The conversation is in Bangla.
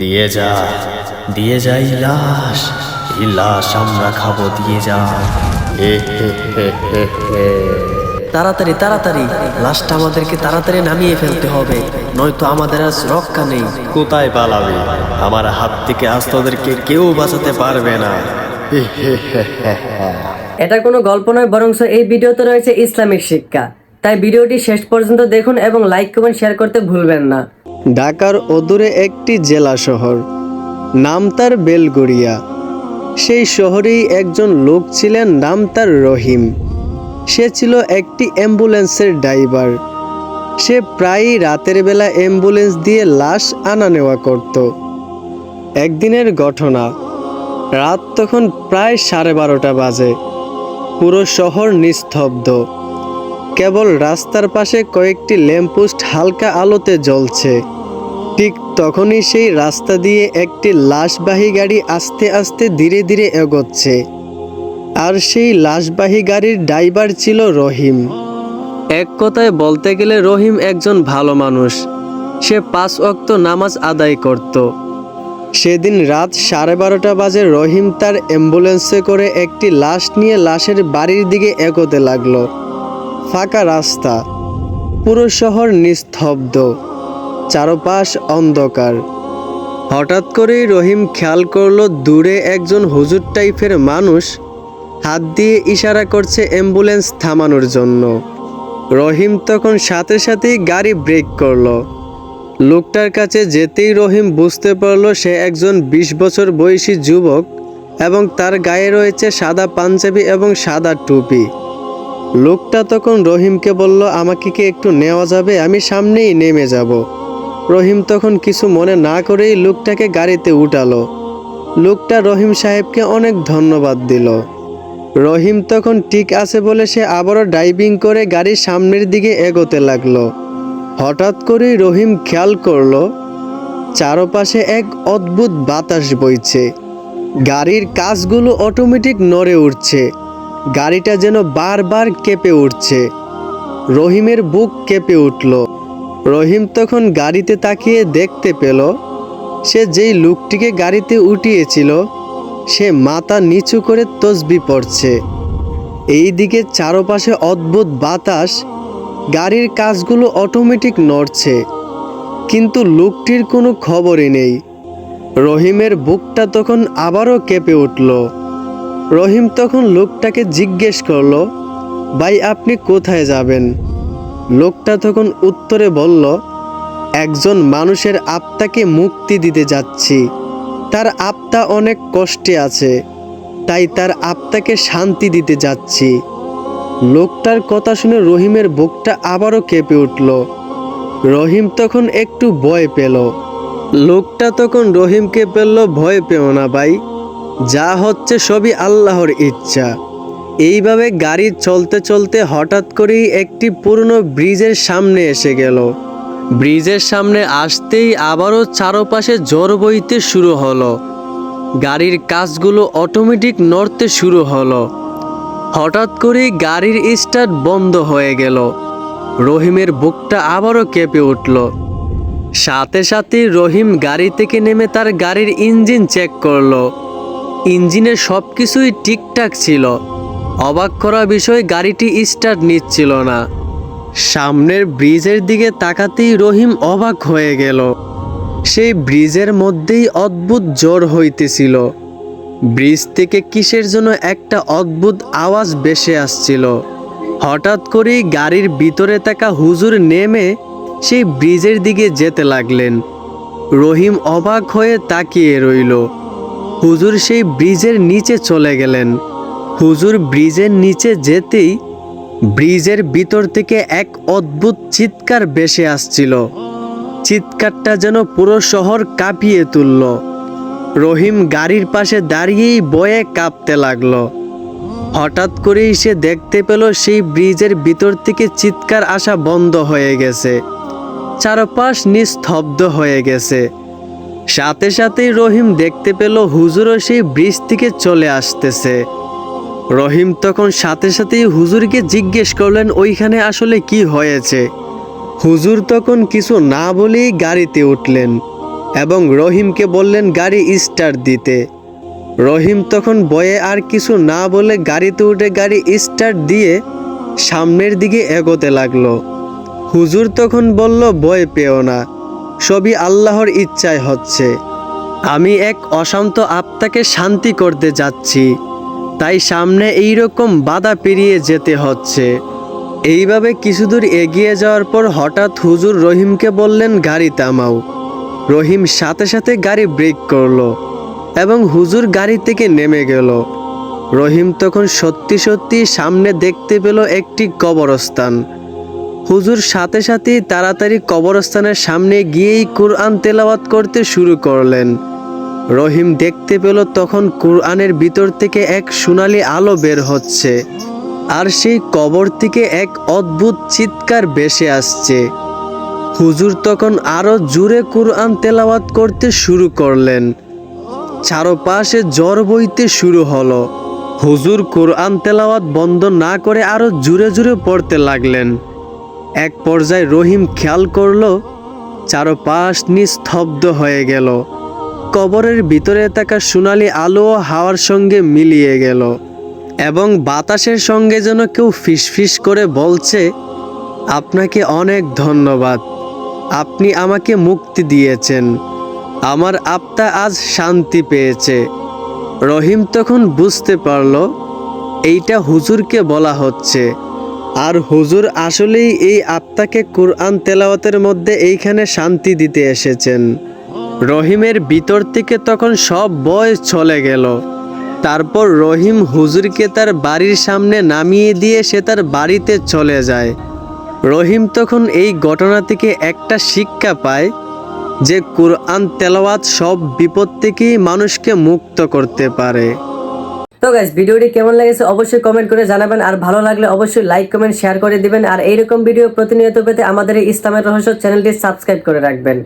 দিয়ে যা দিয়ে যাই লাশ এই লাশ আমরা খাব দিয়ে যা। হে হে হে হে হে তাড়াতাড়ি তাড়াতাড়ি লাশটা আমাদেরকে তাড়াতাড়ি নামিয়ে ফেলতে হবে নয়তো আমাদের আজ রক্ষা নেই। কোথায় পালাবে? আমার হাত থেকে আজ তোদেরকে কেউ বাঁচাতে পারবে না। এটা কোনো গল্প নয় বরং এই ভিডিওতে রয়েছে ইসলামিক শিক্ষা। তাই ভিডিওটি শেষ পর্যন্ত দেখুন এবং লাইক কমেন্ট শেয়ার করতে ভুলবেন না। ঢাকার অদূরে একটি জেলা শহর। নাম তার বেলগড়িয়া। সেই শহরেই একজন লোক ছিলেন, নাম তার রহিম। সে ছিল একটি অ্যাম্বুলেন্সের ড্রাইভার। সে প্রায়ই রাতের বেলা অ্যাম্বুলেন্স দিয়ে লাশ আনা নেওয়া করত। একদিনের ঘটনা। রাত তখন প্রায় সাড়ে বারোটা বাজে। পুরো শহর নিস্তব্ধ। কেবল রাস্তার পাশে কয়েকটি ল্যাম্পপোস্ট হালকা আলোতে জ্বলছে। ঠিক তখনই সেই রাস্তা দিয়ে একটি লাশবাহী গাড়ি আস্তে আস্তে ধীরে ধীরে এগোচ্ছে। আর সেই লাশবাহী গাড়ির ড্রাইভার ছিল রহিম। এক কথায় বলতে গেলে রহিম একজন ভালো মানুষ। সে পাঁচ অক্ত নামাজ আদায় করত। সেদিন রাত সাড়ে বারোটা বাজে রহিম তার অ্যাম্বুলেন্সে করে একটি লাশ নিয়ে লাশের বাড়ির দিকে এগোতে লাগল। ফাঁকা রাস্তা। পুরো শহর নিস্তব্ধ। চারপাশ অন্ধকার। হঠাৎ করেই রহিম খেয়াল করল, দূরে একজন হুজুর টাইপের মানুষ হাত দিয়ে ইশারা করছে অ্যাম্বুলেন্স থামানোর জন্য। রহিম তখন সাথে সাথেই গাড়ি ব্রেক করল। লোকটার কাছে যেতেই রহিম বুঝতে পারল, সে একজন বিশ বছর বয়সী যুবক এবং তার গায়ে রয়েছে সাদা পাঞ্জাবি এবং সাদা টুপি। লোকটা তখন রহিমকে বলল, আমাকে কি একটু নেওয়া যাবে? আমি সামনেই নেমে যাব। রহিম তখন কিছু মনে না করেই লোকটাকে গাড়িতে উঠালো। লোকটা রহিম সাহেবকে অনেক ধন্যবাদ দিল। রহিম তখন ঠিক আছে বলে সে আবারও ড্রাইভিং করে গাড়ির সামনের দিকে এগোতে লাগল। হঠাৎ করেই রহিম খেয়াল করল, চারপাশে এক অদ্ভুত বাতাস বইছে। গাড়ির কাজগুলো অটোমেটিক নড়ে উঠছে। গাড়িটা যেন বারবার কেঁপে উঠছে। রহিমের বুক কেঁপে উঠল। রহিম তখন গাড়িতে তাকিয়ে দেখতে পেল, সে যেই লোকটিকে গাড়িতে উঠিয়েছিল, সে মাথা নিচু করে তসবি পড়ছে। এইদিকে চারপাশে অদ্ভুত বাতাস, গাড়ির কাজগুলো অটোমেটিক নড়ছে, কিন্তু লোকটির কোনো খবরই নেই। রহিমের বুকটা তখন আবারও কেঁপে উঠল। রহিম তখন লোকটাকে জিজ্ঞেস করল, ভাই, আপনি কোথায় যাবেন? লোকটা তখন উত্তরে বলল, একজন মানুষের আত্মাকে মুক্তি দিতে যাচ্ছি। তার আত্মা অনেক কষ্টে আছে, তাই তার আত্মাকে শান্তি দিতে যাচ্ছি। লোকটার কথা শুনে রহিমের বুকটা আবারও কেঁপে উঠল। রহিম তখন একটু ভয় পেল। লোকটা তখন রহিমকে পেল ভয় পেও না ভাই যা হচ্ছে সবই আল্লাহর ইচ্ছা। এইভাবে গাড়ি চলতে চলতে হঠাৎ করেই একটি পুরনো ব্রিজের সামনে এসে গেল। ব্রিজের সামনে আসতেই আবারও চারপাশে জ্বর বইতে শুরু হলো। গাড়ির কাজগুলো অটোমেটিক নড়তে শুরু হলো। হঠাৎ করেই গাড়ির স্টার্ট বন্ধ হয়ে গেল। রহিমের বুকটা আবারও কেঁপে উঠল। সাথে সাথে রহিম গাড়ি থেকে নেমে তার গাড়ির ইঞ্জিন চেক করল। ইঞ্জিনের সব কিছুই ঠিকঠাক ছিল। অবাক করা বিষয়, গাড়িটি স্টার্ট নিচ্ছিল না। সামনের ব্রিজের দিকে তাকাতেই রহিম অবাক হয়ে গেল। সেই ব্রিজের মধ্যেই অদ্ভুত জ্বর হইতেছিল। ব্রিজ থেকে কিসের জন্য একটা অদ্ভুত আওয়াজ ভেসে আসছিল। হঠাৎ করেই গাড়ির ভিতরে থাকা হুজুর নেমে সেই ব্রিজের দিকে যেতে লাগলেন। রহিম অবাক হয়ে তাকিয়ে রইল। হুজুর সেই ব্রিজের নিচে চলে গেলেন। হুজুর ব্রিজের নিচে যেতেই ব্রিজের ভিতর থেকে এক অদ্ভুত চিৎকার ভেসে আসছিল। চিৎকারটা যেন পুরো শহর কাঁপিয়ে তুলল। রহিম গাড়ির পাশে দাঁড়িয়েই বয়ে কাঁপতে লাগল। হঠাৎ করেই সে দেখতে পেল সেই ব্রিজের ভিতর থেকে চিৎকার আসা বন্ধ হয়ে গেছে। চারপাশ নিস্তব্ধ হয়ে গেছে। সাথে সাথেই রহিম দেখতে পেল হুজুরও সেই ব্রিজ থেকে চলে আসতেছে। রহিম তখন সাথে সাথেই হুজুরকে জিজ্ঞেস করলেন, ওইখানে আসলে কি হয়েছে? হুজুর তখন কিছু না বলেই গাড়িতে উঠলেন এবং রহিমকে বললেন, গাড়ি স্টার্ট দিতে। রহিম তখন বয়ে আর কিছু না বলে গাড়িতে উঠে গাড়ি স্টার্ট দিয়ে সামনের দিকে এগোতে লাগল। হুজুর তখন বলল, ভয় পেও না। সবই আল্লাহর ইচ্ছায় হচ্ছে। আমি এক অশান্ত আত্মাকে শান্তি করতে যাচ্ছি। তাই সামনে এই রকম বাধা পেরিয়ে যেতে হচ্ছে। এইভাবে কিছু দূর এগিয়ে যাওয়ার পর হঠাৎ হুজুর রহিমকে বললেন, গাড়ি থামাও। রহিম সাথে সাথে গাড়ি ব্রেক করল এবং হুজুর গাড়ি থেকে নেমে গেল। রহিম তখন সত্যি সত্যি সামনে দেখতে পেল একটি কবরস্থান। হুজুর সাথে সাথেই তাড়াতাড়ি কবরস্থানের সামনে গিয়েই কুরআন তেলাওয়াত করতে শুরু করলেন। রহিম দেখতে পেল তখন কুরআনের ভিতর থেকে এক সোনালি আলো বের হচ্ছে আর সেই কবর থেকে এক অদ্ভুত চিৎকার ভেসে আসছে। হুজুর তখন আরও জুড়ে কুরআন তেলাওয়াত করতে শুরু করলেন। চারপাশে জ্বর বইতে শুরু হলো। হুজুর কোরআন তেলাওয়াত বন্ধ না করে আরও জুড়ে জুড়ে পড়তে লাগলেন। এক পর্যায়ে রহিম খেয়াল করল, চারপাশ নিস্তব্ধ হয়ে গেল। কবরের ভিতরে থাকা সোনালি আলো হাওয়ার সঙ্গে মিলিয়ে গেল এবং বাতাসের সঙ্গে যেন কেউ ফিসফিস করে বলছে, আপনাকে অনেক ধন্যবাদ। আপনি আমাকে মুক্তি দিয়েছেন। আমার আত্মা আজ শান্তি পেয়েছে। রহিম তখন বুঝতে পারল, এইটা হুজুরকে বলা হচ্ছে। আর হুজুর আসলেই এই আত্মাকে কোরআন তেলাওয়াতের মধ্যে এইখানে শান্তি দিতে এসেছেন। রহিমের ভিতর থেকে তখন সব বয় চলে গেল। তারপর রহিম হুজুরকে তার বাড়ির সামনে নামিয়ে দিয়ে সে তার বাড়িতে চলে যায়। রহিম তখন এই ঘটনা থেকে একটা শিক্ষা পায় যে কোরআন তেলাওয়াত সব বিপদ থেকেই মানুষকে মুক্ত করতে পারে। তো গাইজ ভিডিওটি কেমন লেগেছে অবশ্যই কমেন্ট করে জানাবেন, আর ভালো লাগলে অবশ্যই লাইক কমেন্ট শেয়ার করে দিবেন, আর এইরকম ভিডিও প্রতিনিয়ত পেতে আমাদের ইসলামের রহস্য চ্যানেলটি সাবস্ক্রাইব করে রাখবেন।